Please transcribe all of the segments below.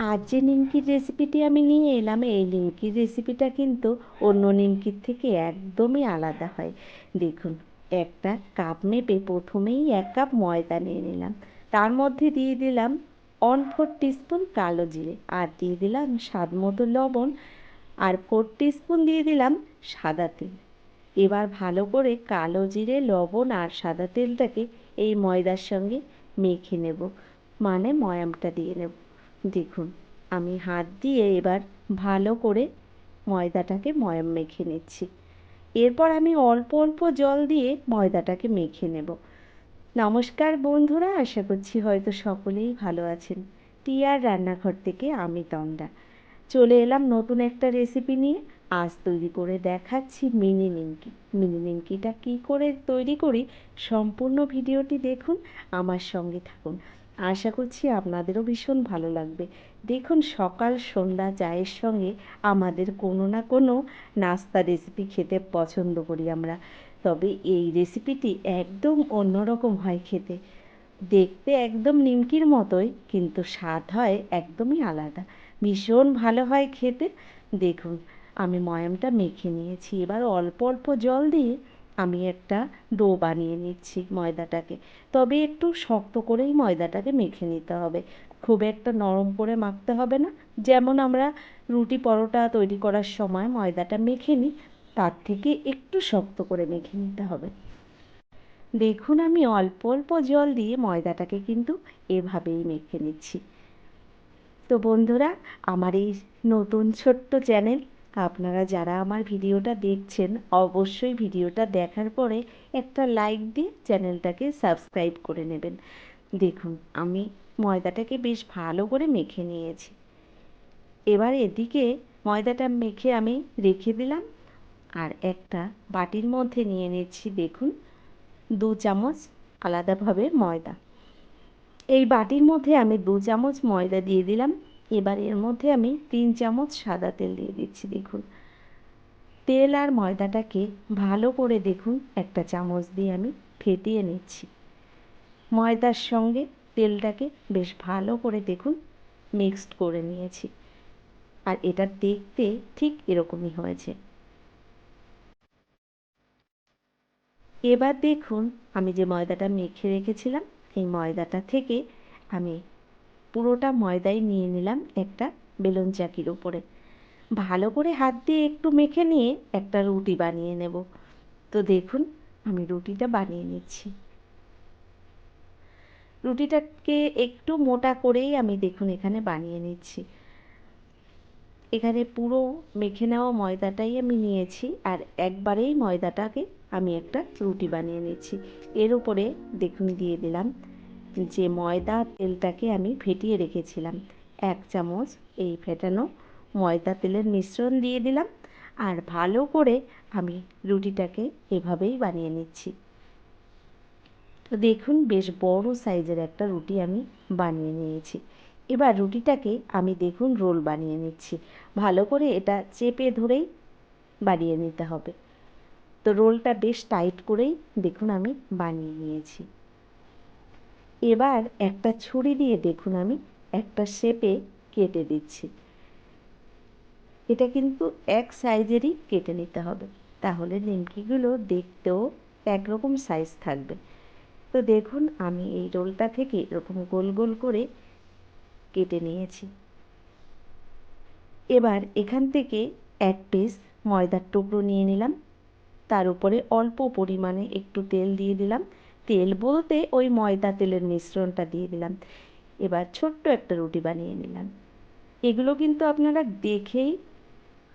আজ যে নিমকির রেসিপিটি আমি নিয়ে এলাম, এই নিমকির রেসিপিটা কিন্তু অন্য নিমকির থেকে একদমই আলাদা হয়। দেখুন, একটা কাপ মেপে প্রথমেই এক কাপ ময়দা নিয়ে নিলাম। তার মধ্যে দিয়ে দিলাম ওয়ান ফোর টিস্পুন কালো জিরে আর দিয়ে দিলাম স্বাদ মতো লবণ আর ফোর টিস্পুন দিয়ে দিলাম সাদা তেল। এবার ভালো করে কালো জিরে, লবণ আর সাদা তেলটাকে এই ময়দার সঙ্গে মেখে নেব মানে ময়ামটা দিয়ে নেব। দেখুন, আমি হাত দিয়ে এবার ভালো করে ময়দাটাকে ময়াম মেখে নিচ্ছি। এরপর আমি অল্প অল্প জল দিয়ে ময়দাটাকে মেখে নেব। নমস্কার বন্ধুরা, আশা করছি হয়তো সকলেই ভালো আছেন। টিয়ার রান্নাঘর থেকে আমি তন্দা চলে এলাম নতুন একটা রেসিপি নিয়ে। আজ তৈরি করে দেখাচ্ছি মিনি নিমকি। মিনি নিমকিটা কী করে তৈরি করি, সম্পূর্ণ ভিডিওটি দেখুন, আমার সঙ্গে থাকুন। আশা করছি আপনাদেরও ভীষণ ভালো লাগবে। দেখুন, সকাল, সন্ধ্যা, চায়ের সঙ্গে আমাদের কোনো না কোনো নাস্তা রেসিপি খেতে পছন্দ করি আমরা। তবে এই রেসিপিটি একদম অন্যরকম হয় খেতে। দেখতে একদম নিমকির মতোই, কিন্তু স্বাদ হয় একদমই আলাদা। ভীষণ ভালো হয় খেতে। দেখুন, আমি ময়ামটা মেখে নিয়েছি। এবার অল্প অল্প জল দিয়ে আমি একটা ডো বানিয়ে নিচ্ছি ময়দাটাকে। তবে একটু শক্ত করেই ময়দাটাকে মেখে নিতে হবে। খুব একটা নরম করে মাখতে হবে না। যেমন আমরা রুটি পরোটা তৈরি করার সময় ময়দাটা মেখে নিই, তার থেকে একটু শক্ত করে মেখে নিতে হবে। দেখুন আমি অল্প অল্প জল দিয়ে ময়দাটাকে কিন্তু এভাবেই মেখে নিচ্ছি। তো বন্ধুরা, আমার এই নতুন ছোট্ট চ্যানেল আপনারা যারা আমার ভিডিওটা দেখছেন, অবশ্যই ভিডিওটা দেখার পরে একটা লাইক দিয়ে চ্যানেলটাকে সাবস্ক্রাইব করে নেবেন। দেখুন, আমি ময়দাটাকে বেশ ভালো করে মেখে নিয়েছি। এবার এদিকে ময়দাটা মেখে আমি রেখে দিলাম আর একটা বাটির মধ্যে নিয়ে নিচ্ছি, দেখুন, দু চামচ আলাদাভাবে ময়দা। এই বাটির মধ্যে আমি দু চামচ ময়দা দিয়ে দিলাম। এবার এর মধ্যে আমি তিন চামচ সাদা তেল দিয়ে দিচ্ছি, দেখুন। তেল আর ময়দাটাকে ভালো করে দেখুন, একটা চামচ দিয়ে আমি ফেটিয়ে নিচ্ছি। ময়দার সঙ্গে তেলটাকে বেশ ভালো করে দেখুন, মিক্সড করে নিয়েছি। আর এটা দেখতে ঠিক এরকমই হয়েছে। এবার দেখুন, আমি যে ময়দাটা মেখে রেখেছিলাম, এই ময়দাটা থেকে আমি পুরোটা ময়দাই নিয়ে নিলাম একটা বেলুন চাকির উপরে। ভালো করে হাত দিয়ে একটু মেখে নিয়ে একটা রুটি বানিয়ে নেব। তো দেখুন, আমি রুটিটা বানিয়ে নিচ্ছি। রুটিটাকে একটু মোটা করেই আমি দেখুন এখানে বানিয়ে নিচ্ছি। এখানে পুরো মেখে নেওয়া ময়দাটাই আমি নিয়েছি আর একবারেই ময়দাটাকে আমি একটা রুটি বানিয়ে নিচ্ছি। এর উপরে দেখুন দিয়ে দিলাম যে ময়দা তেলটাকে আমি ফেটিয়ে রেখেছিলাম। এক চামচ এই ফেটানো ময়দা তেলের মিশ্রণ দিয়ে দিলাম আর ভালো করে আমি রুটিটাকে এভাবেই বানিয়ে নিচ্ছি। তো দেখুন, বেশ বড় সাইজের একটা রুটি আমি বানিয়ে নিয়েছি। এবার রুটিটাকে আমি দেখুন, রোল বানিয়ে নিচ্ছি। ভালো করে এটা চেপে ধরেই বানিয়ে নিতে হবে। তো রোলটা বেশ টাইট করেই দেখুন, আমি বানিয়ে নিয়েছি। এবার একটা ছুরি দিয়ে দেখুন আমি, একটা শেপে কেটে দিচ্ছি। এটা কিন্তু এক সাইজেরই কেটে নিতে হবে। তাহলে নিমকিগুলো দেখতেও একরকম সাইজ থাকবে। তো দেখুন আমি এই রোলটা থেকে এরকম গোল গোল করে কেটে নিয়েছি। এবার এখান থেকে এক পিস ময়দার টুকরো নিয়ে নিলাম। তার উপরে অল্প পরিমাণে একটু তেল দিয়ে দিলাম। তেল বলতে ওই ময়দা তেলের মিশ্রণটা দিয়ে দিলাম। এবার ছোট্ট একটা রুটি বানিয়ে নিলাম। এগুলো কিন্তু আপনারা দেখেই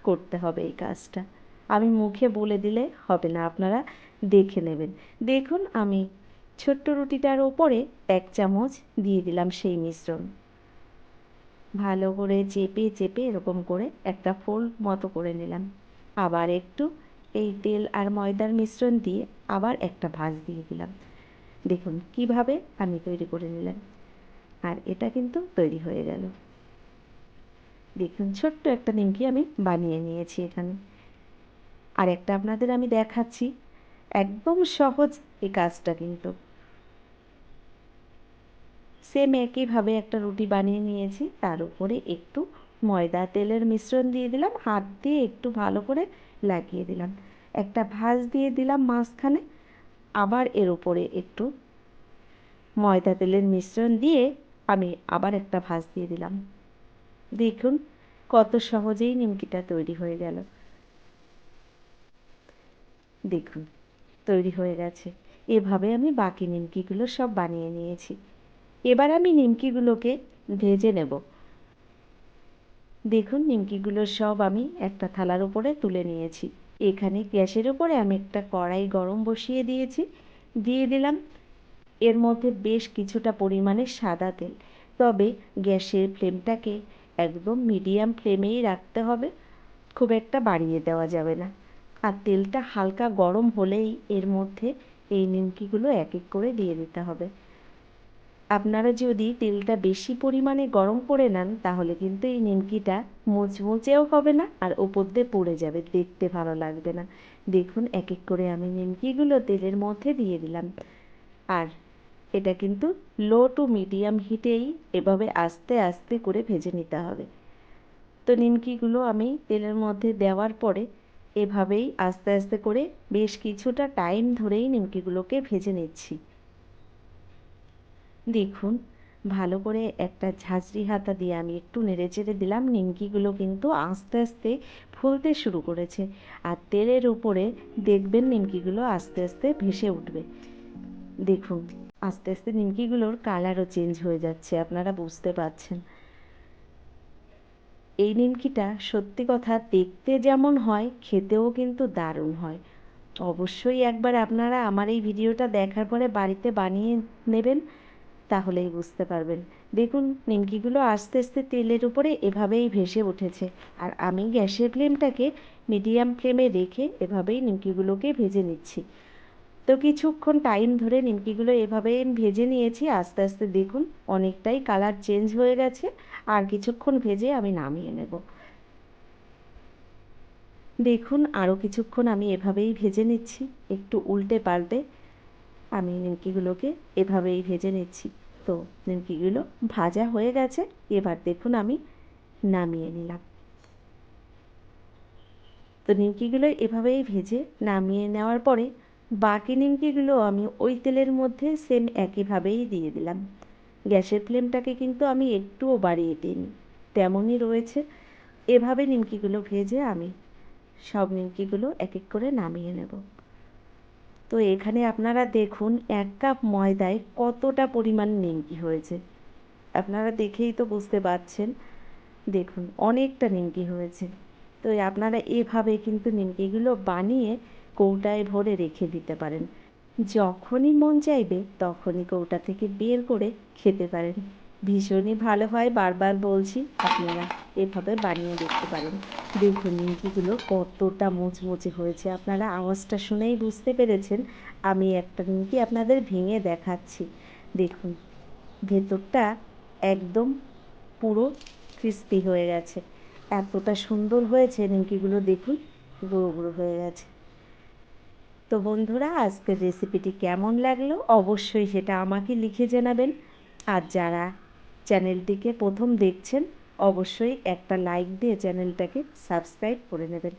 করতে হবে এই কাজটা। আমি মুখে বলে দিলে হবে না, আপনারা দেখে নেবেন। দেখুন, আমি ছোট্ট রুটিটার ওপরে এক চামচ দিয়ে দিলাম সেই মিশ্রণ। ভালো করে চেপে চেপে এরকম করে একটা ফোল্ড মতো করে নিলাম। আবার একটু এই তেল আর ময়দার মিশ্রণ দিয়ে আবার একটা ভাঁজ দিয়ে দিলাম। দেখুন, কীভাবে আমি তৈরি করে নিলাম আর এটা কিন্তু তৈরি হয়ে গেল। দেখুন, ছোট্ট একটা নিমকি আমি বানিয়ে নিয়েছি এখানে। আর একটা আপনাদের আমি দেখাচ্ছি। একদম সহজ এই কাজটা কিন্তু। সেম একইভাবে একটা রুটি বানিয়ে নিয়েছি। তার উপরে একটু ময়দা তেলের মিশ্রণ দিয়ে দিলাম। হাত দিয়ে একটু ভালো করে লাগিয়ে দিলাম। একটা ভাঁজ দিয়ে দিলাম মাঝখানে। আবার এর উপরে একটু ময়দা তেলের মিশ্রণ দিয়ে আমি আবার একটা ভাঁজ দিয়ে দিলাম। দেখুন কত সহজেই নিমকিটা তৈরি হয়ে গেল। দেখুন, তৈরি হয়ে গেছে। এভাবে আমি বাকি নিমকিগুলো সব বানিয়ে নিয়েছি। এবার আমি নিমকিগুলোকে ভেজে নেব। দেখুন নিমকিগুলো সব আমি একটা থালার উপরে তুলে নিয়েছি। এখানে গ্যাসের উপরে আমি একটা কড়াই গরম বসিয়ে দিয়েছি। দিয়ে দিলাম এর মধ্যে বেশ কিছুটা পরিমাণে সাদা তেল। তবে গ্যাসের ফ্লেমটাকে একদম মিডিয়াম ফ্লেমেই রাখতে হবে, খুব একটা বাড়িয়ে দেওয়া যাবে না। আর তেলটা হালকা গরম হলেই এর মধ্যে এই নিমকিগুলো এক এক করে দিয়ে দিতে হবে। আপনারা যদি তেলটা বেশি পরিমাণে গরম করে নেন, তাহলে কিন্তু এই নিমকিটা মুচমুচেও হবে না আর ওপর দিয়ে পড়ে যাবে। দেখতে ভালো লাগবে না। দেখুন এক এক করে আমি নিমকিগুলো তেলের মধ্যে দিয়ে দিলাম। আর এটা কিন্তু লো টু মিডিয়াম হিটেই এভাবে আস্তে আস্তে করে ভেজে নিতে হবে। তো নিমকিগুলো আমি তেলের মধ্যে দেওয়ার পরে এভাবেই আস্তে আস্তে করে বেশ কিছুটা টাইম ধরেই নিমকিগুলোকে ভেজে নিচ্ছি। দেখুন, ভালো করে একটা ঝাঁঝরি হাতা দিয়ে আমি একটু নেড়ে চেড়ে দিলাম। নিমকিগুলো কিন্তু আস্তে আস্তে ফুলতে শুরু করেছে আর তেলের উপরে দেখবেন নিমকিগুলো আস্তে আস্তে ভেসে উঠবে। দেখুন, আস্তে আস্তে নিমকিগুলোর কালারও চেঞ্জ হয়ে যাচ্ছে, আপনারা বুঝতে পারছেন। এই নিমকিটা সত্যি কথা দেখতে যেমন হয়, খেতেও কিন্তু দারুণ হয়। অবশ্যই একবার আপনারা আমার এই ভিডিওটা দেখার পরে বাড়িতে বানিয়ে নেবেন। তাহলেই বুঝতে পারবেন। দেখুন, নিমকিগুলো আস্তে আস্তে তেলের উপরে এভাবেই ভেসে উঠেছে। আর আমি গ্যাসের ফ্লেমটাকে মিডিয়াম ফ্লেমে রেখে এভাবেই নিমকিগুলোকে ভেজে নিচ্ছি। তো কিছুক্ষণ টাইম ধরে নিমকিগুলো এভাবে ভেজে নিয়েছি। আস্তে আস্তে দেখুন, অনেকটাই কালার চেঞ্জ হয়ে গেছে। আর কিছুক্ষণ ভেজে আমি নামিয়ে নেব। দেখুন, আরও কিছুক্ষণ আমি এভাবেই ভেজে নিচ্ছি। একটু উল্টে পাল্টে আমি নিমকিগুলোকে এভাবেই ভেজে নিচ্ছি। তো নিমকিগুলো ভাজা হয়ে গেছে। এবার দেখুন আমি নামিয়ে নিলাম। তো নিমকিগুলো এভাবেই ভেজে নামিয়ে নেওয়ার পরে বাকি নিমকিগুলো আমি ওই তেলের মধ্যে সেম একইভাবেই দিয়ে দিলাম। গ্যাসের ফ্লেমটাকে কিন্তু আমি একটুও বাড়িয়ে দিইনি, তেমনই রয়েছে। এভাবে নিমকিগুলো ভেজে আমি সব নিমকিগুলো এক এক করে নামিয়ে নেব। তো এখানে আপনারা দেখুন, এক কাপ ময়দায় কতটা পরিমাণ নিমকি হয়েছে। আপনারা দেখেই তো বুঝতে পারছেন। দেখুন, অনেকটা নিমকি হয়েছে। তো আপনারা এভাবে কিন্তু নিমকিগুলো বানিয়ে কৌটায় ভরে রেখে দিতে পারেন। যখনই মন চাইবে, তখনই কৌটা থেকে বের করে খেতে পারেন। ভীষণই ভালো হয়, বারবার বলছি আপনারা এভাবে বানিয়ে দেখতে পারেন। দেখুন নিমকিগুলো কতটা মুচমুচে হয়েছে। আপনারা আওয়াজটা শুনেই বুঝতে পেরেছেন, আমি একটা নিমকি আপনাদের ভেঙে দেখাচ্ছি। দেখুন, ভেতরটা একদম পুরো ক্রিস্পি হয়ে গেছে। এতটা সুন্দর হয়েছে নিমকিগুলো দেখুন, গুঁড়ো গুঁড়ো হয়ে গেছে। তো বন্ধুরা, আজকের রেসিপিটি কেমন লাগল? অবশ্যই সেটা আমাকে লিখে জানাবেন। আর যারা চ্যানেলটিকে প্রথম দেখছেন, অবশ্যই একটা লাইক দিয়ে চ্যানেলটাকে সাবস্ক্রাইব করে নেবেন।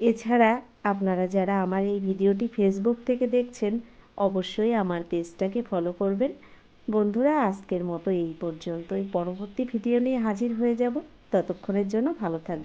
এছাড়া আপনারা যারা আমার এই ভিডিওটি ফেসবুক থেকে দেখছেন, অবশ্যই আমার পেজটাকে ফলো করবেন। বন্ধুরা, আজকের মতো এই পর্যন্তই। পরবর্তী ভিডিও নিয়ে হাজির হয়ে যাব। ততক্ষণের জন্য ভালো থাকবেন।